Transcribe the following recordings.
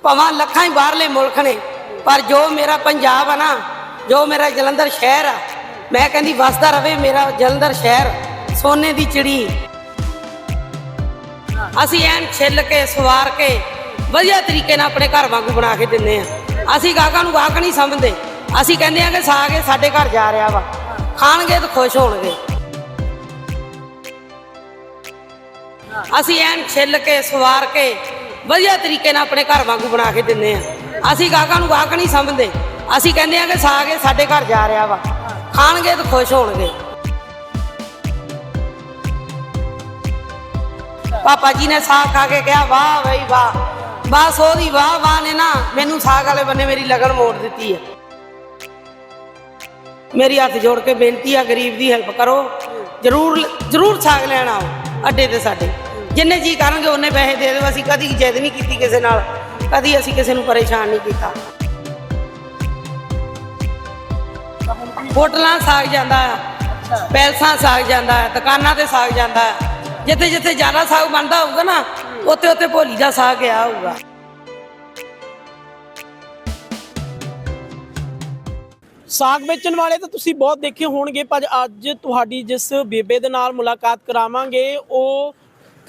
ਭਾਵਾਂ ਲੱਖਾਂ ਹੀ ਬਾਹਰਲੇ ਮੁਲਕ ਨੇ, ਪਰ ਜੋ ਮੇਰਾ ਪੰਜਾਬ ਆ ਨਾ, ਜੋ ਮੇਰਾ ਜਲੰਧਰ ਸ਼ਹਿਰ ਆ, ਮੈਂ ਕਹਿੰਦੀ ਵਸਦਾ ਰਵੇ ਮੇਰਾ ਜਲੰਧਰ ਸ਼ਹਿਰ, ਸੋਨੇ ਦੀ ਚਿੜੀ। ਅਸੀਂ ਐਨ ਛਿੱਲ ਕੇ, ਸਵਾਰ ਕੇ, ਵਧੀਆ ਤਰੀਕੇ ਨਾਲ ਆਪਣੇ ਘਰ ਵਾਂਗੂ ਬਣਾ ਕੇ ਦਿੰਨੇ ਆ। ਅਸੀਂ ਗਾਹਕਾਂ ਨੂੰ ਗਾਹਕ ਨਹੀਂ ਸਮਝਦੇ। ਅਸੀਂ ਕਹਿੰਦੇ ਆ ਕਿ ਸਾਗ ਇਹ ਸਾਡੇ ਘਰ ਜਾ ਰਿਹਾ ਵਾ। ਖਾਣਗੇ ਤਾਂ ਖੁਸ਼ ਹੋਣਗੇ। ਅਸੀਂ ਐਨ ਛਿੱਲ ਕੇ, ਸਵਾਰ ਕੇ ਵਧੀਆ ਤਰੀਕੇ ਨਾਲ ਆਪਣੇ ਘਰ ਵਾਂਗੂ ਬਣਾ ਕੇ ਦਿੰਨੇ ਆ। ਅਸੀਂ ਗਾਹਕਾਂ ਨੂੰ ਗਾਹਕ ਨਹੀਂ ਸਮਝਦੇ। ਅਸੀਂ ਕਹਿੰਦੇ ਆ ਕਿ ਸਾਗ ਇਹ ਸਾਡੇ ਘਰ ਜਾ ਰਿਹਾ ਵਾ। ਖਾਣਗੇ ਤਾਂ ਖੁਸ਼ ਹੋਣਗੇ। ਪਾਪਾ ਜੀ ਨੇ ਸਾਗ ਖਾ ਕੇ ਕਿਹਾ, ਵਾਹ ਬਈ ਵਾਹ। ਬਸ ਉਹਦੀ ਵਾਹ ਵਾਹ ਨੇ ਨਾ ਮੈਨੂੰ ਸਾਗ ਵਾਲੇ ਬੰਨੇ ਮੇਰੀ ਲਗਨ ਮੋੜ ਦਿੱਤੀ ਹੈ ਮੇਰੀ ਹੱਥ ਜੋੜ ਕੇ ਬੇਨਤੀ ਆ, ਗਰੀਬ ਦੀ ਹੈਲਪ ਕਰੋ। ਜਰੂਰ ਜਰੂਰ ਸਾਗ ਲੈਣ ਆਓ, ਅੱਡੇ ਤੇ ਸਾਡੇ। ਜਿੰਨੇ ਜੀ ਕਰਨਗੇ ਉਹਨੇ ਪੈਸੇ ਦੇ ਦਿਓ, ਅਸੀਂ ਕਦੀ ਜਿੱਦ ਨਹੀਂ ਕੀਤੀ ਕਿਸੇ ਨਾਲ, ਕਦੀ ਅਸੀਂ ਕਿਸੇ ਨੂੰ ਪਰੇਸ਼ਾਨ ਨਹੀਂ ਕੀਤਾ। ਹੋਟਲਾਂ ਸਾਗ ਜਾਂਦਾ ਪੈਲਸਾਂ ਸਾਗ ਜਾਂਦਾ ਦੁਕਾਨਾਂ ਤੇ ਸਾਗ ਜਾਂਦਾ ਜਿੱਥੇ ਜਿੱਥੇ ਜ਼ਿਆਦਾ ਸਾਗ ਬਣਦਾ ਹੋਊਗਾ ਨਾ, ਉੱਥੇ ਉੱਥੇ ਭੋਲੀ ਦਾ ਸਾਗ ਗਿਆ ਹੋਊਗਾ। ਸਾਗ ਵੇਚਣ ਵਾਲੇ ਤਾਂ ਤੁਸੀਂ ਬਹੁਤ ਦੇਖੇ ਹੋਣਗੇ, ਪਰ ਅੱਜ ਤੁਹਾਡੀ ਜਿਸ ਬੇਬੇ ਦੇ ਨਾਲ ਮੁਲਾਕਾਤ ਕਰਾਵਾਂਗੇ, ਉਹ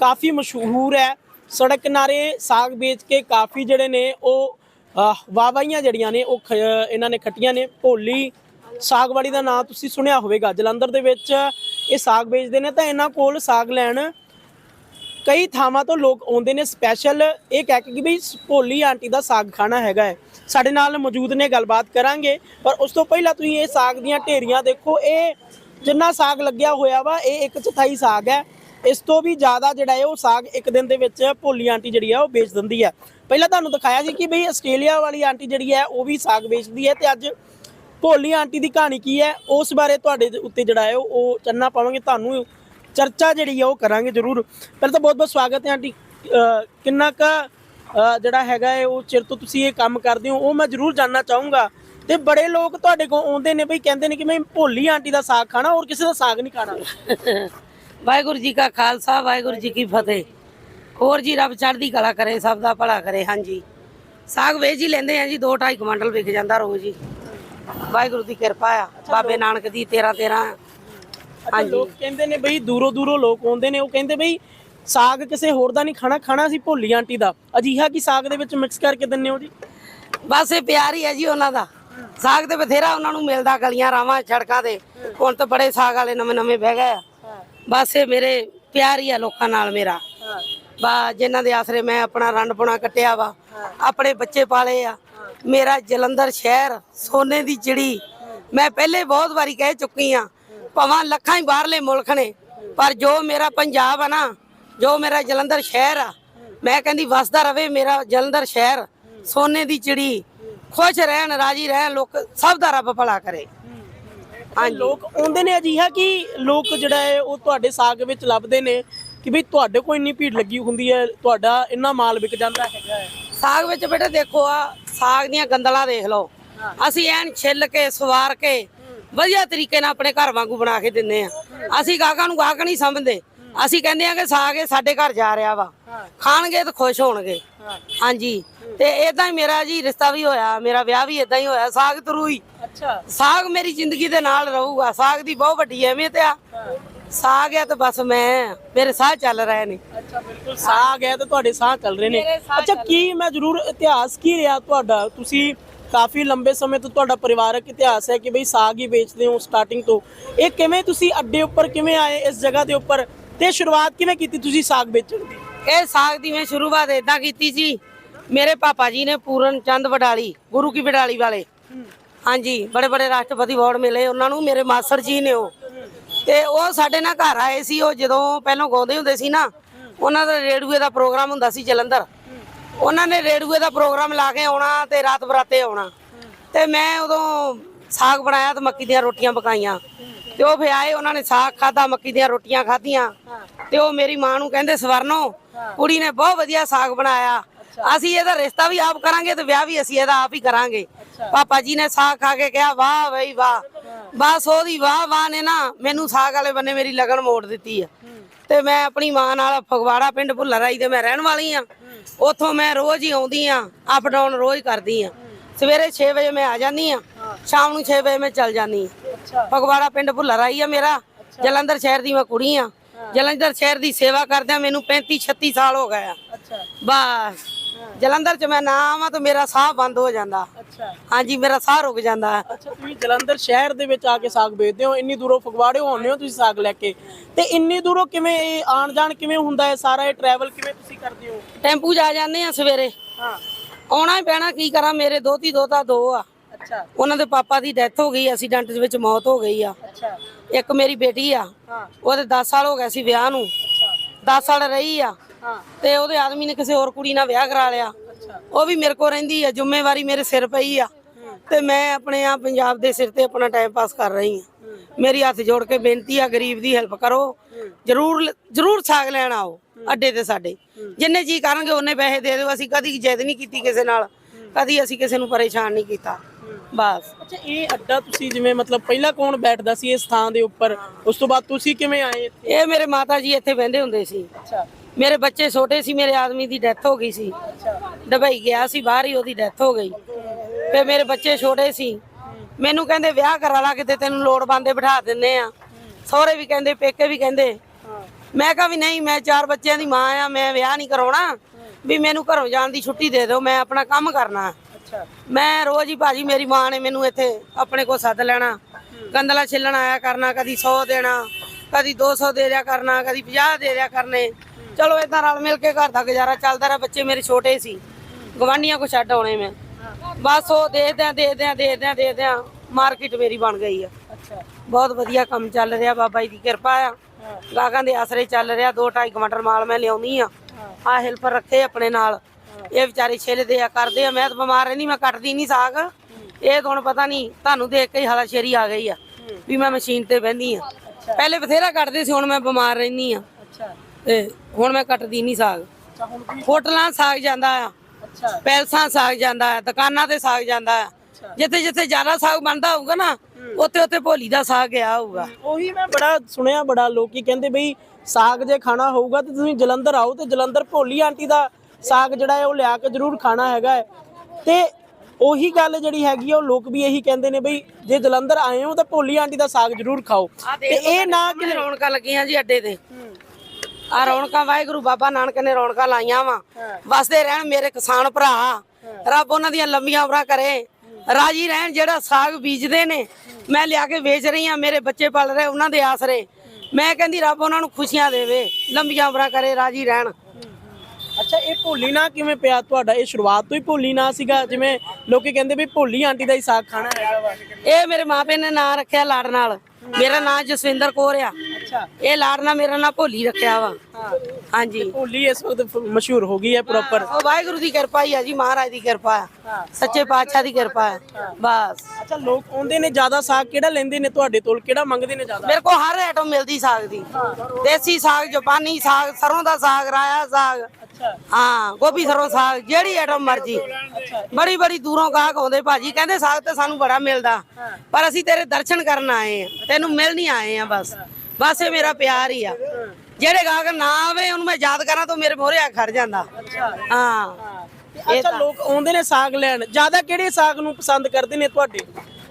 ਕਾਫੀ ਮਸ਼ਹੂਰ ਹੈ। ਸੜਕ ਕਿਨਾਰੇ ਸਾਗ ਵੇਚ ਕੇ ਕਾਫੀ ਜਿਹੜੇ ਨੇ ਉਹ ਅਹ, ਵਾਹਵਾਹੀਆਂ ਜਿਹੜੀਆਂ ਨੇ ਉਹ ਖ- ਇਹਨਾਂ ਨੇ ਖੱਟੀਆਂ ਨੇ। ਭੋਲੀ ਸਾਗਵਾੜੀ ਦਾ ਨਾਮ ਤੁਸੀਂ ਸੁਣਿਆ ਹੋਵੇਗਾ। ਜਲੰਧਰ ਦੇ ਵਿੱਚ ਇਹ ਸਾਗ ਵੇਚਦੇ ਨੇ ਤਾਂ ਇਹਨਾਂ ਕੋਲ ਸਾਗ ਲੈਣ ਕਈ ਥਾਵਾਂ ਤੋਂ ਲੋਕ ਆਉਂਦੇ ਨੇ। ਸਪੈਸ਼ਲ ਇਹ ਕਹਿ ਕੇ ਕਿ ਬਈ ਭੋਲੀ ਆਂਟੀ ਦਾ ਸਾਗ ਖਾਣਾ ਹੈਗਾ ਹੈ। ਸਾਡੇ ਨਾਲ ਮੌਜੂਦ ਨੇ ਗੱਲਬਾਤ ਕਰਾਂਗੇ। ਪਰ ਉਸ ਤੋਂ ਪਹਿਲਾਂ ਤੁਸੀਂ ਇਹ ਸਾਗ ਦੀਆਂ ਢੇਰੀਆਂ ਦੇਖੋ। ਇਹ ਜਿੰਨਾ ਸਾਗ ਲੱਗਿਆ ਹੋਇਆ ਵਾ ਇਹ ਇੱਕ ਚੌਥਾਈ ਸਾਗ ਹੈ। ਇਸ ਤੋਂ ਵੀ ਜ਼ਿਆਦਾ ਜਿਹੜਾ ਹੈ ਉਹ ਸਾਗ ਇੱਕ ਦਿਨ ਦੇ ਵਿੱਚ ਭੋਲੀ ਆਂਟੀ ਜਿਹੜੀ ਹੈ ਉਹ ਵੇਚ ਦਿੰਦੀ ਹੈ ਪਹਿਲਾਂ ਤੁਹਾਨੂੰ ਦਿਖਾਇਆ ਸੀ ਕਿ ਬਈ ਆਸਟ੍ਰੇਲੀਆ ਵਾਲੀ ਆਂਟੀ ਜਿਹੜੀ ਹੈ ਉਹ ਵੀ ਸਾਗ ਵੇਚਦੀ ਹੈ ਤੇ ਅੱਜ ਭੋਲੀ ਆਂਟੀ ਦੀ ਕਹਾਣੀ ਕੀ ਹੈ ਉਸ ਬਾਰੇ ਤੁਹਾਡੇ ਉੱਤੇ ਜਿਹੜਾ ਹੈ ਉਹ- ਚੰਨਾ ਪਾਵਾਂਗੇ, ਤੁਹਾਨੂੰ ਚਰਚਾ ਜਿਹੜੀ ਹੈ ਉਹ ਕਰਾਂਗੇ ਜ਼ਰੂਰ। ਪਹਿਲਾਂ ਤਾਂ ਬਹੁਤ ਬਹੁਤ ਸਵਾਗਤ ਹੈ ਆਂਟੀ। ਕਿੰਨਾ ਕ ਜਿਹੜਾ ਹੈਗਾ ਹੈ ਉਹ ਚਿਰ ਤੋਂ ਤੁਸੀਂ ਇਹ ਕੰਮ ਕਰਦੇ ਹੋ, ਉਹ ਮੈਂ ਜ਼ਰੂਰ ਜਾਨਣਾ ਚਾਹੂੰਗਾ। ਤੇ ਬੜੇ ਲੋਕ ਤੁਹਾਡੇ ਕੋਲ ਆਉਂਦੇ ਨੇ ਬਈ, ਕਹਿੰਦੇ ਨੇ ਕਿ ਮੈਂ ਭੋਲੀ ਆਂਟੀ ਦਾ ਸਾਗ ਖਾਣਾ, ਹੋਰ ਕਿਸੇ ਦਾ ਸਾਗ ਨਹੀਂ ਖਾਣਾ। ਵਾਹਿਗੁਰੂ ਜੀ ਕਾ ਖਾਲਸਾ ਵਾਹਿਗੁਰੂ ਜੀ ਕੀ ਫਤਿਹ। ਹੋਰ ਜੀ ਰੱਬ ਚੜ੍ਹਦੀ ਕਲਾ ਕਰੇ ਸਭ ਦਾ ਭਲਾ ਕਰੇ ਹਾਂਜੀ। ਸਾਗ ਵੇਚ ਹੀ ਲੈਂਦੇ ਆ ਜੀ 2.5 ਕੁਇੰਟਲ ਵਿਕ ਜਾਂਦਾ ਰੋਜ਼ ਜੀ ਵਾਹਿਗੁਰੂ ਦੀ ਕਿਰਪਾ ਆ ਬਾਬੇ ਨਾਨਕ ਦੀ 13 13 ਅੱਛਾ ਲੋਕ ਕਹਿੰਦੇ ਨੇ ਬਈ ਦੂਰੋਂ ਦੂਰੋਂ ਲੋਕ ਆਉਂਦੇ ਨੇ ਉਹ ਕਹਿੰਦੇ ਬਈ ਸਾਗ ਕਿਸੇ ਹੋਰ ਦਾ ਨਹੀਂ ਖਾਣਾ ਖਾਣਾ ਸੀ ਭੋਲੀ ਆਂਟੀ ਦਾ। ਅਜੀਹਾ ਕੀ ਸਾਗ ਦੇ ਵਿੱਚ ਮਿਕਸ ਕਰਕੇ ਦਿੰਨੇ ਹੋ ਜੀ? ਬਸ ਇਹ ਪਿਆਰ ਹੀ ਹੈ ਜੀ ਉਹਨਾਂ ਦਾ। ਸਾਗ ਤੇ ਬਥੇਰਾ ਉਹਨਾਂ ਨੂੰ ਮਿਲਦਾ ਗਲੀਆਂ ਰਾਵਾਂ ਸੜਕਾਂ ਤੇ। ਹੁਣ ਤਾਂ ਬੜੇ ਸਾਗ ਵਾਲੇ ਨਵੇਂ ਨਵੇਂ ਬਹਿ ਗਏ ਆ। ਬਸ ਇਹ ਮੇਰੇ ਪਿਆਰ ਹੀ ਆ ਲੋਕਾਂ ਨਾਲ ਮੇਰਾ। ਬਾ ਜਿਨ੍ਹਾਂ ਦੇ ਆਸਰੇ ਮੈਂ ਆਪਣਾ ਰੰਡਪੁਣਾ ਕੱਟਿਆ ਵਾ ਆਪਣੇ ਬੱਚੇ ਪਾਲੇ ਆ। ਮੇਰਾ ਜਲੰਧਰ ਸ਼ਹਿਰ ਸੋਨੇ ਦੀ ਚਿੜੀ। ਮੈਂ ਪਹਿਲੇ ਬਹੁਤ ਵਾਰੀ ਕਹਿ ਚੁੱਕੀ ਆ ਭਾਵੇਂ ਲੱਖਾਂ ਹੀ ਬਾਹਰਲੇ ਮੁਲਕ ਨੇ ਪਰ ਜੋ ਮੇਰਾ ਪੰਜਾਬ ਆ ਨਾ ਜੋ ਮੇਰਾ ਜਲੰਧਰ ਸ਼ਹਿਰ ਆ ਮੈਂ ਕਹਿੰਦੀ ਵਸਦਾ ਰਵੇ ਮੇਰਾ ਜਲੰਧਰ ਸ਼ਹਿਰ ਸੋਨੇ ਦੀ ਚਿੜੀ। ਖੁਸ਼ ਰਹਿਣ ਰਾਜੀ ਰਹਿਣ ਲੋਕ ਸਭ ਦਾ ਰੱਬ ਭਲਾ ਕਰੇ। ਹਾਂਜੀ। ਲੋਕ ਆਉਂਦੇ ਨੇ ਅਜੀਹਾ ਕਿ ਲੋਕ ਜਿਹੜਾ ਹੈ ਉਹ ਤੁਹਾਡੇ ਸਾਗ ਵਿੱਚ ਲੱਭਦੇ ਨੇ ਕਿ ਬਈ ਤੁਹਾਡੇ ਕੋਲ ਇੰਨੀ ਭੀੜ ਲੱਗੀ ਹੁੰਦੀ ਹੈ ਤੁਹਾਡਾ ਇੰਨਾ ਮਾਲ ਵਿਕ ਜਾਂਦਾ ਹੈਗਾ ਹੈ। ਸਾਗ ਵਿੱਚ ਬੇਟੇ ਦੇਖੋ ਆ ਸਾਗ ਦੀਆਂ ਗੰਦਲਾਂ ਦੇਖ ਲਓ। ਅਸੀਂ ਐਨ ਛਿੱਲ ਕੇ ਸਵਾਰ ਕੇ ਵਧੀਆ ਤਰੀਕੇ ਨਾਲ ਆਪਣੇ ਘਰ ਵਾਂਗੂ ਬਣਾ ਕੇ ਦਿੰਨੇ ਆ ਅਸੀਂ ਗਾਹਕਾਂ ਨੂੰ ਗਾਹਕ ਨਹੀਂ ਸਮਝਦੇ। ਅਸੀਂ ਕਹਿੰਦੇ ਆ ਕਿ ਸਾਗ ਇਹ ਸਾਡੇ ਘਰ ਜਾ ਰਿਹਾ ਵਾ। ਖਾਣਗੇ ਤਾਂ ਖੁਸ਼ ਹੋਣਗੇ। ਹਾਂਜੀ। ਤੇ ਇਦਾਂ ਹੀ ਮੇਰਾ ਜੀ ਰਿਸ਼ਤਾ ਵੀ ਹੋਇਆ ਮੇਰਾ ਵਿਆਹ ਵੀ ਇਦਾਂ ਹੀ ਹੋਇਆ ਸਾਗ ਤਰੂ ਹੀ ਅੱਛਾ। ਸਾਗ ਮੇਰੀ ਜ਼ਿੰਦਗੀ ਦੇ ਨਾਲ ਰਹੂਗਾ। ਸਾਗ ਦੀ ਬਹੁਤ ਵੱਡੀ ਅਹਿਮੀਅਤ ਆ। ਸਾਗ ਹੈ ਤਾਂ ਬਸ ਮੈਂ ਮੇਰੇ ਸਾਹ ਚੱਲ ਰਹੇ ਨੇ। ਅੱਛਾ ਬਿਲਕੁਲ ਸਾਗ ਹੈ ਤੇ ਤੁਹਾਡੇ ਸਾਹ ਚੱਲ ਰਹੇ ਨੇ। ਅੱਛਾ ਕੀ ਮੈਂ ਜ਼ਰੂਰ ਇਤਿਹਾਸ ਕੀ ਰਿਹਾ ਤੁਹਾਡਾ? ਤੁਸੀਂ ਕਾਫੀ ਲੰਬੇ ਸਮੇਂ ਤੋਂ ਤੁਹਾਡਾ ਪਰਿਵਾਰਕ ਇਤਿਹਾਸ ਹੈ ਕਿ ਬਈ ਸਾਗ ਹੀ ਵੇਚਦੇ ਹੋ ਸਟਾਰਟਿੰਗ ਤੋਂ। ਇਹ ਕਿਵੇਂ ਤੁਸੀਂ ਅੱਡੇ ਉੱਪਰ ਕਿਵੇਂ ਆਏ ਇਸ ਜਗ੍ਹਾ ਦੇ ਉੱਪਰ? ਤੇ ਸ਼ੁਰੂਆਤ ਕਿਵੇਂ ਕੀਤੀ ਤੁਸੀਂ ਸਾਗ ਵੇਚਣ ਦੀ? ਇਹ ਸਾਗ ਦੀ ਮੈਂ ਸ਼ੁਰੂਆਤ ਇਦਾਂ ਕੀਤੀ ਸੀ। ਮੇਰੇ ਪਾਪਾ ਜੀ ਨੇ ਪੂਰਨ ਚੰਦ ਵਡਾਲੀ ਗੁਰੂ ਕੀ ਵਡਾਲੀ ਵਾਲੇ। ਹਾਂਜੀ, ਬੜੇ ਬੜੇ ਰਾਸ਼ਟਰਪਤੀ ਅਵਾਰਡ ਮਿਲੇ, ਉਹਨਾਂ ਨੂੰ ਮੇਰੇ ਮਾਸਟਰ ਜੀ ਨੇ ਉਹ। ਤੇ ਉਹ ਸਾਡੇ ਨਾਲ ਘਰ ਆਏ ਸੀ, ਉਹ ਜਦੋਂ ਪਹਿਲਾਂ ਗਾਉਂਦੇ ਹੁੰਦੇ ਸੀ ਨਾ, ਉਹਨਾਂ ਦਾ ਰੇਡੂਏ ਦਾ ਪ੍ਰੋਗਰਾਮ ਹੁੰਦਾ ਸੀ ਜਲੰਧਰ। ਉਹਨਾਂ ਨੇ ਰੇਡੂਏ ਦਾ ਪ੍ਰੋਗਰਾਮ ਲਾ ਕੇ ਆਉਣਾ ਤੇ ਰਾਤ ਬਰਾਤੇ ਆਉਣਾ। ਤੇ ਮੈਂ ਉਦੋਂ ਸਾਗ ਬਣਾਇਆ ਤੇ ਮੱਕੀ ਦੀਆਂ ਰੋਟੀਆਂ ਪਕਾਈਆਂ। ਤੇ ਉਹ ਫੇ ਆਏ, ਉਹਨਾਂ ਨੇ ਸਾਗ ਖਾਦਾ ਮੱਕੀ ਦੀਆਂ ਰੋਟੀਆਂ ਖਾਧੀਆਂ। ਤੇ ਉਹ ਮੇਰੀ ਮਾਂ ਨੂੰ ਕਹਿੰਦੇ, ਸਵਰਨੋ, ਕੁੜੀ ਨੇ ਬਹੁਤ ਵਧੀਆ ਸਾਗ ਬਣਾਇਆ। ਅਸੀਂ ਇਹਦਾ ਰਿਸ਼ਤਾ ਵੀ ਆਪ ਕਰਾਂਗੇ ਤੇ ਵਿਆਹ ਵੀ ਅਸੀਂ ਇਹਦਾ ਆਪ ਹੀ ਕਰਾਂਗੇ। ਪਾਪਾ ਜੀ ਨੇ ਸਾਗ ਖਾ ਕੇ ਕਿਹਾ ਵਾਹ ਬਈ ਵਾਹ। ਬਸ ਉਹਦੀ ਵਾਹ ਵਾਹ ਨੇ ਨਾ ਮੈਨੂੰ ਸਾਗ ਵਾਲੇ ਬੰਨੇ ਮੇਰੀ ਲਗਨ ਮੋੜ ਦਿੱਤੀ ਆ। ਤੇ ਮੈਂ ਆਪਣੀ ਮਾਂ ਨਾਲ ਫਗਵਾੜਾ ਪਿੰਡ ਭੁੱਲਰ ਆਈ ਤੇ ਮੈਂ ਰਹਿਣ ਵਾਲੀ ਆ। ਉੱਥੋਂ ਮੈਂ ਰੋਜ਼ ਹੀ ਆਉਂਦੀ ਆ ਅਪ ਡਾਊਨ ਰੋਜ਼ ਕਰਦੀ ਆ। ਸਵੇਰੇ 6 ਵਜੇ ਮੈਂ ਆ ਜਾਂਦੀ ਆ ਸ਼ਾਮ ਨੂੰ 6 ਵਜੇ ਮੈਂ ਚੱਲ ਜਾਂਦੀ ਆ। ਫਗਵਾੜਾ ਪਿੰਡ ਭੁੱਲਰ ਆਈ ਆ ਮੇਰਾ। ਜਲੰਧਰ ਸ਼ਹਿਰ ਦੀ ਮੈਂ ਕੁੜੀ ਆ। ਜਲੰਧਰ ਸ਼ਹਿਰ ਦੀ ਸੇਵਾ ਕਰਦਿਆਂ ਮੈਨੂੰ 35 36 ਸਾਲ ਹੋ ਗਏ ਆ। ਅੱਛਾ। ਬਸ। ਜਲੰਧਰ ਚ ਮੈਂ ਨਾ ਆਵਾਂ ਤਾਂ ਮੇਰਾ ਸਾਹ ਬੰਦ ਹੋ ਜਾਂਦਾ। ਅੱਛਾ। ਹਾਂਜੀ ਮੇਰਾ ਸਾਹ ਰੁਕ ਜਾਂਦਾ। ਅੱਛਾ ਤੁਸੀਂ ਜਲੰਧਰ ਸ਼ਹਿਰ ਦੇ ਵਿੱਚ ਆ ਕੇ ਸਾਗ ਵੇਚਦੇ ਹੋ ਇੰਨੀ ਦੂਰੋਂ ਫਗਵਾੜੇ ਆਉਂਦੇ ਹੋ ਤੁਸੀਂ ਸਾਗ ਲੈ ਕੇ। ਤੇ ਇੰਨੀ ਦੂਰੋਂ ਕਿਵੇਂ ਇਹ ਆਣ ਜਾਣ ਕਿਵੇਂ ਹੁੰਦਾ ਹੈ ਸਾਰਾ ਇਹ ਟਰੈਵਲ ਕਿਵੇਂ ਤੁਸੀਂ ਕਰਦੇ ਹੋ? ਟੈਂਪੂ 'ਚ ਆ ਜਾਂਦੇ ਆ ਸਵੇਰੇ। ਹਾਂ। ਆਉਣਾ ਹੀ ਪੈਣਾ ਕੀ ਕਰਾਂ ਮੇਰੇ ਦੋਤੀ ਦੋਤਾ ਦੋ ਆ। ਅੱਛਾ। ਉਹਨਾਂ ਦੇ ਪਾਪਾ ਦੀ ਡੈਥ ਹੋ ਗਈ ਐਕਸੀਡੈਂਟ ਦੇ ਵਿੱਚ ਮੌਤ ਹੋ ਗਈ ਆ। ਅੱਛਾ। ਇੱਕ ਮੇਰੀ ਬੇਟੀ ਆ ਹਾਂ। ਉਹਦੇ 10 ਸਾਲ ਹੋ ਗਏ ਸੀ ਵਿਆਹ ਨੂੰ। ਅੱਛਾ। 10 ਸਾਲ ਰਹੀ ਆ। ਤੇ ਉਹਦੇ ਆਦਮੀ ਨੇ ਕਿਸੇ ਹੋਰ ਕੁੜੀ ਨਾਲ ਵਿਆਹ ਕਰਾ ਲਿਆ। ਉਹ ਵੀ ਮੇਰੇ ਕੋਲ ਰਹਿੰਦੀ ਆ ਜ਼ਿੰਮੇਵਾਰੀ ਮੇਰੇ ਸਿਰ ਪਈ ਆ। ਤੇ ਮੈਂ ਆਪਣੇ ਆ ਪੰਜਾਬ ਦੇ ਸਿਰ ਤੇ ਆਪਣਾ ਟਾਈਮ ਪਾਸ ਕਰ ਰਹੀ ਆ। ਮੇਰੀ ਹੱਥ ਜੋੜ ਕੇ ਬੇਨਤੀ ਆ ਗਰੀਬ ਦੀ ਹੈਲਪ ਕਰੋ। ਜਰੂਰ ਜਰੂਰ ਸਾਗ ਲੈਣ ਆਓ ਅੱਡੇ ਤੇ ਸਾਡੇ। ਜਿੰਨੇ ਜੀ ਕਰਨਗੇ ਉਹਨੇ ਪੈਸੇ ਦੇ ਦਿਓ। ਅਸੀਂ ਕਦੀ ਜਿੱਦ ਨਹੀਂ ਕੀਤੀ ਕਿਸੇ ਨਾਲ। ਕਦੀ ਅਸੀਂ ਕਿਸੇ ਨੂੰ ਪਰੇਸ਼ਾਨ ਨਹੀਂ ਕੀਤਾ। ਬਸ। ਅੱਛਾ ਇਹ ਅੱਡਾ ਤੁਸੀਂ ਜਿਵੇਂ ਮਤਲਬ ਪਹਿਲਾਂ ਕੌਣ ਬੈਠਦਾ ਸੀ ਇਸ ਥਾਂ ਦੇ ਉੱਪਰ? ਉਸ ਤੋਂ ਬਾਅਦ ਤੁਸੀਂ ਕਿਵੇਂ ਆਏ ਇਹ ਮੇਰੇ ਮਾਤਾ ਜੀ ਇੱਥੇ ਬਹਿੰਦੇ ਹੁੰਦੇ ਸੀ। ਅੱਛਾ। ਮੇਰੇ ਬੱਚੇ ਛੋਟੇ ਸੀ ਮੇਰੇ ਆਦਮੀ ਦੀ ਡੈਥ ਹੋ ਗਈ ਸੀ। ਦੁਬਈ ਗਿਆ ਸੀ ਬਾਹਰ ਹੀ ਉਹਦੀ ਡੈਥ ਹੋ ਗਈ। ਤੇ ਮੇਰੇ ਬੱਚੇ ਛੋਟੇ ਸੀ। ਮੈਨੂੰ ਕਹਿੰਦੇ ਵਿਆਹ ਕਰਾ ਲਾ ਕਿਤੇ ਤੈਨੂੰ ਲੋੜ ਬੰਦੇ ਬਿਠਾ ਦਿੰਨੇ ਆ। ਸਹੁਰੇ ਵੀ ਕਹਿੰਦੇ ਪੇਕੇ ਵੀ ਕਹਿੰਦੇ। ਮੈਂ ਕਿਹਾ ਵੀ ਨਹੀਂ ਮੈਂ ਚਾਰ ਬੱਚਿਆਂ ਦੀ ਮਾਂ ਆ ਮੈਂ ਵਿਆਹ ਨਹੀਂ ਕਰਾਉਣਾ। ਵੀ ਮੈਨੂੰ ਘਰੋਂ ਜਾਣ ਦੀ ਛੁੱਟੀ ਦੇ ਦਿਓ ਮੈਂ ਆਪਣਾ ਕੰਮ ਕਰਨਾ। ਮੈਂ ਰੋਜ਼ ਹੀ ਭਾਜੀ ਮੇਰੀ ਮਾਂ ਨੇ ਮੈਨੂੰ ਇੱਥੇ ਆਪਣੇ ਕੋਲ ਸੱਦ ਲੈਣਾ। ਗੰਦਲਾ ਛਿੱਲਣ ਆਇਆ ਕਰਨਾ ਕਦੀ 100 ਦੇਣਾ ਕਦੀ 200 ਦੇ ਦਿਆ ਕਰਨਾ ਕਦੀ 50 ਦੇ ਦਿਆ ਕਰਨੇ। ਚਲੋ ਇਦਾਂ ਰਲ ਮਿਲ ਕੇ ਘਰ ਦਾ ਗੁਜ਼ਾਰਾ ਚੱਲਦਾ ਰਿਹਾ ਬੱਚੇ ਮੇਰੇ ਛੋਟੇ ਸੀ। ਗਵਾਂਢੀਆਂ ਕੋ ਛੱਡ ਆਉਣੇ ਮੈਂ। ਬਸ ਉਹ ਦੇਖਦਿਆਂ ਦੇਖਦਿਆਂ ਦੇਖਦਿਆਂ ਦੇਖਦਿਆਂ ਮਾਰਕੀਟ ਮੇਰੀ ਬਣ ਗਈ ਆ। ਅੱਛਾ। ਬਹੁਤ ਵਧੀਆ ਕੰਮ ਚੱਲ ਰਿਹਾ ਬਾਬਾ ਜੀ ਦੀ ਕਿਰਪਾ ਆ। ਗਾਹਕਾਂ ਦੇ ਆਸਰੇ ਚੱਲ ਰਿਹਾ ਦੋ ਢਾਈ ਕੁਇੰਟਲ ਮਾਲ ਮੈਂ ਲਿਆਉਣੀ ਆ। ਆ ਹੈਲਪਰ ਰੱਖੇ ਆਪਣੇ ਨਾਲ। ਇਹ ਵਿਚਾਰੇ ਛਿੱਲਦੇ ਆ ਕਰਦੇ ਆ ਮੈਂ ਤਾਂ ਬਿਮਾਰ ਰਹਿੰਦੀ ਮੈਂ ਕੱਟਦੀ ਨਹੀਂ ਸਾਗ। ਇਹ ਹੁਣ ਪਤਾ ਨਹੀਂ ਤੁਹਾਨੂੰ ਦੇਖ ਕੇ ਹੀ ਹਾਲਾ ਸ਼ੇਰੀ ਆ ਗਈ ਆ। ਵੀ ਮੈਂ ਮਸ਼ੀਨ ਤੇ ਬਹਿੰਦੀ ਆ। ਪਹਿਲੇ ਬਥੇਰਾ ਕੱਟਦੇ ਸੀ ਹੁਣ ਮੈਂ ਬਿਮਾਰ ਰਹਿੰਦੀ ਆ। ਤੇ ਹੁਣ ਮੈਂ ਕੱਟਦੀ ਨਹੀਂ ਸਾਗ। ਅੱਛਾ ਹੁਣ ਵੀ ਹੋਟਲਾਂ ਸਾਗ ਜਾਂਦਾ ਆ। ਅੱਛਾ। ਪੈਲਸਾਂ ਸਾਗ ਜਾਂਦਾ ਆ ਦੁਕਾਨਾਂ ਤੇ ਸਾਗ ਜਾਂਦਾ ਆ। ਜਿੱਥੇ ਜਿੱਥੇ ਜ਼ਿਆਦਾ ਸਾਗ ਬਣਦਾ ਹੋਊਗਾ ਨਾ ਉੱਥੇ ਉੱਥੇ ਭੋਲੀ ਦਾ ਸਾਗ ਗਿਆ ਹੋਊਗਾ। ਉਹੀ ਮੈਂ ਬੜਾ ਸੁਣਿਆ ਬੜਾ ਲੋਕੀ ਕਹਿੰਦੇ ਬਈ ਸਾਗ ਜੇ ਖਾਣਾ ਹੋਊਗਾ ਤੇ ਤੁਸੀਂ ਜਲੰਧਰ ਆਓ ਤੇ ਜਲੰਧਰ ਭੋਲੀ ਆਂਟੀ ਦਾ ਸਾਗ ਜਿਹੜਾ ਹੈ ਉਹ ਲਿਆ ਕੇ ਜ਼ਰੂਰ ਖਾਣਾ ਹੈਗਾ ਹੈ। ਤੇ ਉਹੀ ਗੱਲ ਜਿਹੜੀ ਹੈਗੀ ਆ ਉਹ ਲੋਕ ਵੀ ਇਹੀ ਕਹਿੰਦੇ ਨੇ ਬਈ ਜੇ ਜਲੰਧਰ ਆਏ ਹੋ ਤਾਂ ਭੋਲੀ ਆਂਟੀ ਦਾ ਸਾਗ ਜ਼ਰੂਰ ਖਾਓ। ਤੇ ਇਹ ਨਾ ਕਿ ਰੌਣਕਾਂ ਲੱਗੀਆਂ ਜੀ ਅੱਡੇ ਤੇ। ਆ ਰੌਣਕਾਂ ਵਾਹਿਗੁਰੂ ਬਾਬਾ ਨਾਨਕ ਨੇ ਰੌਣਕਾਂ ਲਾਈਆਂ ਵਾ। ਵਸਦੇ ਰਹਿਣ ਮੇਰੇ ਕਿਸਾਨ ਭਰਾ। ਰੱਬ ਉਹਨਾਂ ਦੀਆਂ ਲੰਬੀਆਂ ਉਮਰਾਂ ਕਰੇ। ਰਾਜੀ ਰਹਿਣ ਜਿਹੜਾ ਸਾਗ ਬੀਜਦੇ ਨੇ ਮੈਂ ਲਿਆ ਕੇ ਵੇਚ ਰਹੀ ਆ ਮੇਰੇ ਬੱਚੇ ਪਲ ਰਹੇ ਉਹਨਾਂ ਦੇ ਆਸਰੇ। ਮੈਂ ਕਹਿੰਦੀ ਰੱਬ ਉਹਨਾਂ ਨੂੰ ਖੁਸ਼ੀਆਂ ਦੇਵੇ ਲੰਬੀਆਂ ਉਮਰਾਂ ਕਰੇ ਰਾਜੀ ਰਹਿਣ। ਅੱਛਾ ਇਹ ਭੋਲੀ ਨਾ ਕਿਵੇਂ ਪਿਆ ਤੁਹਾਡਾ? ਇਹ ਸ਼ੁਰੂਆਤ ਤੋਂ ਹੀ ਭੋਲੀ ਨਾ ਸੀਗਾ ਜਿਵੇਂ ਲੋਕੀ ਕਹਿੰਦੇ ਵੀ ਭੋਲੀ ਆਂਟੀ ਦਾ ਹੀ ਸਾਗ ਖਾਣਾ ਹੈਗਾ ਵਾ। ਇਹ ਮੇਰੇ ਮਾਪੇ ਨੇ ਨਾਂ ਰੱਖਿਆ ਲਾੜ ਨਾਲ। ਮੇਰਾ ਨਾਂ ਜਸਵਿੰਦਰ ਕੌਰ ਆ। ਅੱਛਾ। ਇਹ ਲਾੜ ਨਾਲ ਮੇਰਾ ਨਾਂ ਭੋਲੀ ਰੱਖਿਆ ਵਾ। ਹਾਂਜੀ। ਭੋਲੀ ਇਸ ਵਕਤ ਮਸ਼ਹੂਰ ਹੋ ਗਈ ਹੈ ਪ੍ਰੋਪਰ ਉਹ ਵਾਹਿਗੁਰੂ ਦੀ ਕਿਰਪਾ ਹੀ ਆ ਜੀ ਮਹਾਰਾਜ ਦੀ ਕਿਰਪਾ ਆ। ਹਾਂ। ਸੱਚੇ ਪਾਤਸ਼ਾਹ ਦੀ ਕਿਰਪਾ ਹੈ। ਬਸ। ਅੱਛਾ ਲੋਕ ਆਉਂਦੇ ਨੇ ਜ਼ਿਆਦਾ ਸਾਗ ਕਿਹੜਾ ਲੈਂਦੇ ਨੇ ਤੁਹਾਡੇ ਤੋਂ ਕਿਹੜਾ ਮੰਗਦੇ ਨੇ ਜ਼ਿਆਦਾ? ਮੇਰੇ ਕੋਲ ਹਰ ਆਈਟਮ ਮਿਲਦੀ ਸਾਗ ਦੀ। ਦੇਸੀ ਸਾਗ ਜਾਪਾਨੀ ਸਾਗ ਸਰੋਂ ਦਾ ਸਾਗ ਰਾਇਆ ਸਾਗ। ਹਾਂ ਗੋਭੀ ਸਰੋਂ ਸਾਗ ਜਿਹੜੀ ਆਈਟਮ ਮਰਜ਼ੀ। ਬੜੀ ਬੜੀ ਦੂਰੋਂ ਗਾਹਕ ਆਉਂਦੇ ਭਾਜੀ ਕਹਿੰਦੇ ਸਾਗ ਤੇ ਸਾਨੂੰ ਬੜਾ ਮਿਲਦਾ। ਪਰ ਅਸੀਂ ਤੇਰੇ ਦਰਸ਼ਨ ਕਰਨ ਆਏ ਆ ਤੈਨੂੰ ਮਿਲ ਨਹੀਂ ਆਏ ਆ ਬਸ। ਬਸ ਇਹ ਮੇਰਾ ਪਿਆਰ ਹੀ ਆ। ਜਿਹੜੇ ਗਾਹਕ ਨਾ ਆਵੇ ਉਹਨੂੰ ਮੈਂ ਯਾਦ ਕਰਾਂ ਤਾਂ ਮੇਰੇ ਮੋਹਰੇ ਆ ਖੜ ਜਾਂਦਾ। ਹਾਂ। ਅੱਛਾ ਲੋਕ ਆਉਂਦੇ ਨੇ ਸਾਗ ਲੈਣ। ਜ਼ਿਆਦਾ ਕਿਹੜੇ ਸਾਗ ਨੂੰ ਪਸੰਦ ਕਰਦੇ ਨੇ ਤੁਹਾਡੇ?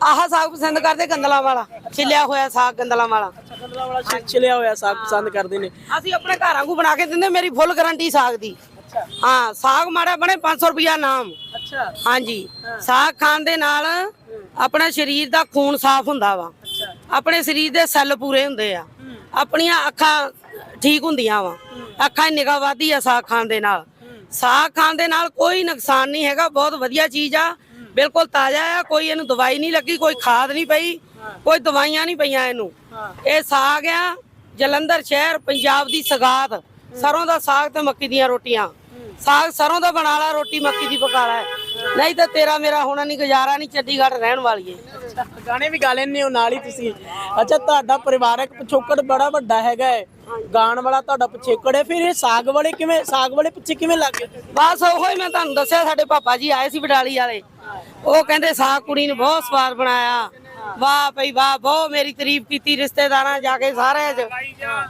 ਆਹ ਸਾਗ ਪਸੰਦ ਕਰਦੇ ਗੰਦਲਾਂ ਵਾਲਾ ਛਿੱਲਿਆ ਹੋਇਆ ਸਾਗ ਗੰਦਲਾਂ ਵਾਲਾ। ਗੰਦਲਾ ਵਾਲਾ ਛਿ- ਛਿਲਿਆ ਹੋਇਆ ਸਾਗ ਪਸੰਦ ਕਰਦੇ ਨੇ। ਅਸੀਂ ਆਪਣੇ ਘਰਾਂ ਨੂੰ ਬਣਾ ਕੇ ਦਿੰਦੇ ਮੇਰੀ ਫੁੱਲ ਗਾਰੰਟੀ ਸਾਗ ਦੀ। ਅੱਛਾ। ਹਾਂ ਸਾਗ ਮਾੜਾ ਬਣੇ 500 ਰੁਪਿਆ ਨਾਮ। ਅੱਛਾ। ਹਾਂਜੀ ਸਾਗ ਖਾਣ ਦੇ ਨਾਲ ਆਪਣਾ ਸਰੀਰ ਦਾ ਖੂਨ ਸਾਫ਼ ਹੁੰਦਾ ਵਾ। ਅੱਛਾ। ਆਪਣੇ ਸਰੀਰ ਦੇ ਸੈੱਲ ਪੂਰੇ ਹੁੰਦੇ ਆ। ਆਪਣੀਆਂ ਅੱਖਾਂ ਠੀਕ ਹੁੰਦੀਆਂ ਵਾ। ਅੱਖਾਂ ਦੀ ਨਿਗਾਹ ਵਧਦੀ ਆ ਸਾਗ ਖਾਣ ਦੇ ਨਾਲ। ਸਾਗ ਖਾਣ ਦੇ ਨਾਲ ਕੋਈ ਨੁਕਸਾਨ ਨਹੀਂ ਹੈਗਾ ਬਹੁਤ ਵਧੀਆ ਚੀਜ਼ ਆ। ਬਿਲਕੁਲ ਤਾਜ਼ਾ ਆ ਕੋਈ ਇਹਨੂੰ ਦਵਾਈ ਨਹੀਂ ਲੱਗੀ ਕੋਈ ਖਾਦ ਨਹੀਂ ਪਈ ਕੋਈ ਦਵਾਈਆਂ ਨਹੀਂ ਪਈਆਂ ਇਹਨੂੰ। ਇਹ ਸਾਗ ਆ ਜਲੰਧਰ ਸ਼ਹਿਰ ਪੰਜਾਬ ਦੀ ਸਗਾਤ ਸਰੋਂ ਦਾ ਸਾਗ ਤੇ ਮੱਕੀ ਦੀਆਂ ਰੋਟੀਆਂ। ਸਾਗ ਸਰੋਂ ਦਾ ਬਣਾ ਲਾ ਰੋਟੀ ਮੱਕੀ ਦੀ ਪਕਾ ਲੈ। ਨਹੀਂ ਤਾਂ ਤੇਰਾ ਮੇਰਾ ਹੋਣਾ ਨਹੀਂ ਗੁਜ਼ਾਰਾ ਨਹੀਂ ਚੰਡੀਗੜ੍ਹ ਰਹਿਣ ਵਾਲੀ ਏ। ਗਾਣੇ ਵੀ ਗਾ ਲੈਂਦੇ ਹੋ ਨਾਲ ਹੀ ਤੁਸੀਂ। ਅੱਛਾ ਤੁਹਾਡਾ ਪਰਿਵਾਰਕ ਪਿਛੋਕੜ ਬੜਾ ਵੱਡਾ ਹੈਗਾ ਹੈ ਗਾਣ ਵਾਲਾ ਤੁਹਾਡਾ ਪਿਛੋਕੜ ਹੈ ਫਿਰ ਇਹ ਸਾਗ ਵਾਲੇ ਕਿਵੇਂ ਸਾਗ ਵਾਲੇ ਪਿੱਛੇ ਕਿਵੇਂ ਲੱਗ ਗਏ? ਬਸ ਉਹੋ ਹੀ ਮੈਂ ਤੁਹਾਨੂੰ ਦੱਸਿਆ ਸਾਡੇ ਪਾਪਾ ਜੀ ਆਏ ਸੀ ਬਡਾਲੀ ਵਾਲੇ। ਉਹ ਕਹਿੰਦੇ ਸਾਗ ਕੁੜੀ ਨੇ ਬਹੁਤ ਸਵਾਦ ਬਣਾਇਆ। ਵਾਹ ਭਈ ਵਾਹ, ਬਹੁਤ ਮੇਰੀ ਤਾਰੀਫ ਕੀਤੀ ਰਿਸ਼ਤੇਦਾਰਾਂ ਜਾ ਕੇ ਸਾਰਿਆਂ 'ਚ।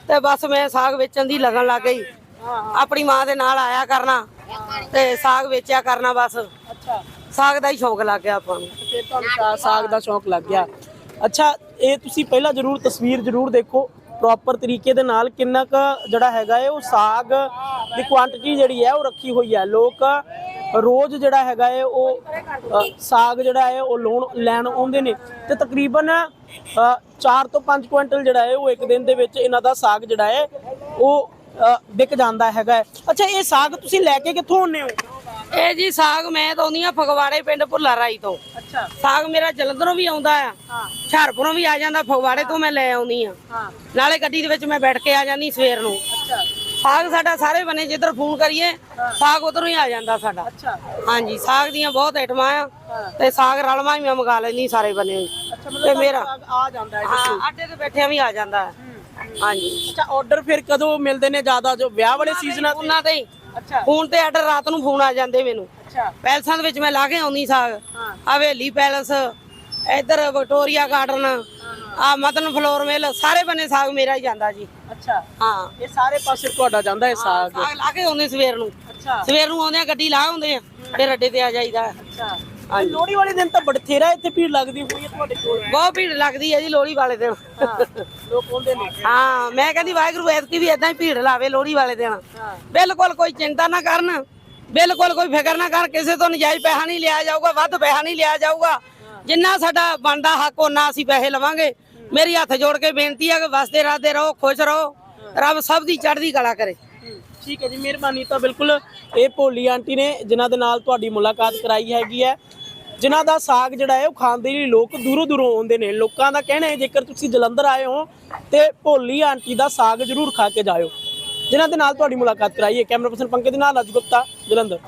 ਤੇ ਬਸ ਮੈਂ ਸਾਗ ਵੇਚਣ ਦੀ ਲਗਨ ਲੱਗ ਗਈ। ਆਪਣੀ ਮਾਂ ਦੇ ਨਾਲ ਆਇਆ ਕਰਨਾ ਤੇ ਸਾਗ ਵੇਚਿਆ ਕਰਨਾ ਬਸ। ਅੱਛਾ ਸਾਗ ਦਾ ਹੀ ਸ਼ੌਕ ਲੱਗ ਗਿਆ ਆਪਾਂ ਨੂੰ। ਫਿਰ ਤੁਹਾਨੂੰ ਸਾਗ ਦਾ ਸ਼ੌਕ ਲੱਗ ਗਿਆ। ਅੱਛਾ, ਇਹ ਤੁਸੀਂ ਪਹਿਲਾਂ ਜਰੂਰ ਤਸਵੀਰ ਜਰੂਰ ਦੇਖੋ। ਪ੍ਰੋਪਰ ਤਰੀਕੇ ਦੇ ਨਾਲ ਕਿੰਨਾ ਕੁ ਜਿਹੜਾ ਹੈਗਾ ਹੈ, ਉਹ ਸਾਗ ਦੀ ਕੁਆਂਟੀਟੀ ਜਿਹੜੀ ਹੈ, ਉਹ ਰੱਖੀ ਹੋਈ ਹੈ। ਲੋਕ ਰੋਜ਼ ਜਿਹੜਾ ਹੈਗਾ ਹੈ, ਉਹ ਸਾਗ ਜਿਹੜਾ ਹੈ, ਉਹ ਲੋਣ ਲੈਣ ਆਉਂਦੇ ਨੇ। ਤੇ ਤਕਰੀਬਨ 4 ਤੋਂ 5 ਕੁਇੰਟਲ ਜਿਹੜਾ ਹੈ, ਉਹ ਇੱਕ ਦਿਨ ਦੇ ਵਿੱਚ ਇਹਨਾਂ ਦਾ ਸਾਗ ਜਿਹੜਾ ਹੈ, ਉਹ ਵਿਕ ਜਾਂਦਾ ਹੈਗਾ ਹੈ। ਅੱਛਾ, ਇਹ ਸਾਗ ਤੁਸੀਂ ਲੈ ਕੇ ਕਿੱਥੋਂ ਆਉਂਦੇ ਹੋ? ਇਹ ਜੀ ਸਾਗ ਮੈਂ ਤਾਂ ਆਉਂਦੀ ਆ ਫਗਵਾੜੇ ਪਿੰਡ ਭੁੱਲਾ ਰਾਈ ਤੋਂ। ਅੱਛਾ। ਸਾਗ ਮੇਰਾ ਜਲੰਧਰੋਂ ਵੀ ਆਉਂਦਾ ਆ। ਹਾਂ। ਹੁਸ਼ਿਆਰਪੁਰੋਂ ਵੀ ਆ ਜਾਂਦਾ ਫਗਵਾੜੇ ਤੋਂ ਮੈਂ ਲੈ ਆਉਂਦੀ ਆ ਹਾਂ। ਨਾਲੇ ਗੱਡੀ ਦੇ ਵਿੱਚ ਮੈਂ ਬੈਠ ਕੇ ਆ ਜਾਂਦੀ ਸਵੇਰ ਨੂੰ। ਅੱਛਾ। ਸਾਗ ਸਾਡਾ ਸਾਰੇ ਬਨੇ ਜਿੱਧਰ ਫੋਨ ਕਰੀਏ ਸਾਗ ਉਧਰੋਂ ਹੀ ਆ ਜਾਂਦਾ ਸਾਡਾ। ਅੱਛਾ। ਹਾਂਜੀ ਸਾਗ ਦੀਆਂ ਬਹੁਤ ਆਈਟਮਾਂ ਆ ਤੇ ਸਾਗ ਰਲਵਾ ਵੀ ਮੈਂ ਮੰਗਾ ਲੈਂਦੀ ਸਾਰੇ ਬਨੇ ਅੱਛਾ ਤੇ ਮੇਰਾ ਆ ਜਾਂਦਾ ਹੈ ਹਾਂ ਆਟੇ ਤੇ ਬੈਠਿਆਂ ਵੀ ਆ ਜਾਂਦਾ। ਹੈ। ਹਾਂਜੀ। ਅੱਛਾ ਆਰਡਰ ਫਿਰ ਕਦੋਂ ਮਿਲਦੇ ਨੇ ਜ਼ਿਆਦਾ ਜੋ ਵਿਆਹ ਵਾਲੇ ਸੀਜ਼ਨਾਂ ਤੇ? ਉਹਨਾਂ ਤੇ ਹੀ। ਫੋਨ ਤੇ ਆਰਡਰ ਰਾਤ ਨੂੰ ਫੋਨ ਆ ਜਾਂਦੇ ਮੈਨੂੰ। ਅੱਛਾ। ਪੈਲਸਾਂ ਦੇ ਵਿੱਚ ਮੈਂ ਲਾ ਕੇ ਆਉਂਦੀ ਸਾਗ ਹਾਂ। ਹਵੇਲੀ ਪੈਲਸ ਇੱਧਰ ਵਿਕਟੋਰੀਆ ਗਾਰਡਨ ਆ ਮਦਨ ਫਲੋਰ ਮਿਲ ਸਾਰੇ ਬੰਨੇ ਸਾਗ ਮੇਰਾ ਹੀ ਜਾਂਦਾ ਜੀ। ਅੱਛਾ। ਹਾਂ। ਇਹ ਸਾਰੇ ਪਾਸੇ ਤੁਹਾਡਾ ਜਾਂਦਾ ਹੈ ਸਾਗ? ਸਾਗ ਲਾ ਕੇ ਆਉਂਦੇ ਸਵੇਰ ਨੂੰ। ਅੱਛਾ। ਸਵੇਰ ਨੂੰ ਆਉਂਦੇ ਆ ਗੱਡੀ ਲਾ ਆਉਂਦੇ ਆ ਫਿਰ ਅੱਡੇ ਤੇ ਆ ਜਾਈਦਾ। ਅੱਛਾ। ਲੋਹੜੀ ਵਾਲੇ ਦਿਨ ਤਾਂ ਬੜਥੇਰਾ ਇੱਥੇ ਭੀੜ ਲੱਗਦੀ ਹੋਈ ਹੈ ਤੁਹਾਡੇ ਕੋਲ। ਬਹੁਤ ਭੀੜ ਲੱਗਦੀ ਹੈ ਜੀ ਲੋਹੜੀ ਵਾਲੇ ਦਿਨ। ਲੋਕ ਆਉਂਦੇ ਨੇ। ਹਾਂ ਮੈਂ ਕਹਿੰਦੀ ਵਾਹਿਗੁਰੂ ਐਤਕੀ ਵੀ ਇਦਾਂ ਹੀ ਭੀੜ ਲਾਵੇ ਲੋਹੜੀ ਵਾਲੇ ਦਿਨ। ਬਿਲਕੁਲ ਕੋਈ ਚਿੰਤਾ ਨਾ ਕਰਨ ਬਿਲਕੁਲ ਕੋਈ ਫਿਕਰ ਨਾ ਕਰ ਕਿਸੇ ਤੋਂ ਨਜਾਇਜ਼ ਪੈਸਾ ਨਹੀਂ ਲਿਆ ਜਾਊਗਾ ਵੱਧ ਪੈਸਾ ਨਹੀਂ ਲਿਆ ਜਾਊਗਾ। ਜਿੰਨਾ ਸਾਡਾ ਬਣਦਾ ਹੱਕ ਉਹਨਾਂ ਅਸੀਂ ਪੈਸੇ ਲਵਾਂਗੇ। ਮੇਰੀ ਹੱਥ ਜੋੜ ਕੇ ਬੇਨਤੀ ਹੈ ਕਿ ਵਸਦੇ ਰਾਦੇ ਰਹੋ ਖੁਸ਼ ਰਹੋ। ਰੱਬ ਸਭ ਦੀ ਚੜ੍ਹਦੀ ਕਲਾ ਕਰੇ। ਠੀਕ ਹੈ ਜੀ, ਮਿਹਰਬਾਨੀ ਤਾਂ ਬਿਲਕੁਲ ਇਹ ਭੋਲੀ ਆਂਟੀ ਨੇ, ਜਿਨ੍ਹਾਂ ਦੇ ਨਾਲ ਤੁਹਾਡੀ ਮੁਲਾਕਾਤ ਕਰਾਈ ਹੈਗੀ ਹੈ। ਜਿਨ੍ਹਾਂ ਦਾ ਸਾਗ ਜਿਹੜਾ ਹੈ, ਉਹ ਖਾਣ ਦੇ ਲਈ ਲੋਕ ਦੂਰੋਂ ਦੂਰੋਂ ਆਉਂਦੇ ਨੇ। ਲੋਕਾਂ ਦਾ ਕਹਿਣਾ ਹੈ, ਜੇਕਰ ਤੁਸੀਂ ਜਲੰਧਰ ਆਏ ਹੋ, ਤੇ ਭੋਲੀ ਆਂਟੀ ਦਾ ਸਾਗ ਜ਼ਰੂਰ ਖਾ ਕੇ ਜਾਇਓ। ਜਿਨ੍ਹਾਂ ਦੇ ਨਾਲ ਤੁਹਾਡੀ ਮੁਲਾਕਾਤ ਕਰਾਈ ਹੈ, ਕੈਮਰਾ ਪਰਸਨ ਪੰਕਜ ਦੇ ਨਾਲ ਅਜ ਗੁਪਤਾ, ਜਲੰਧਰ।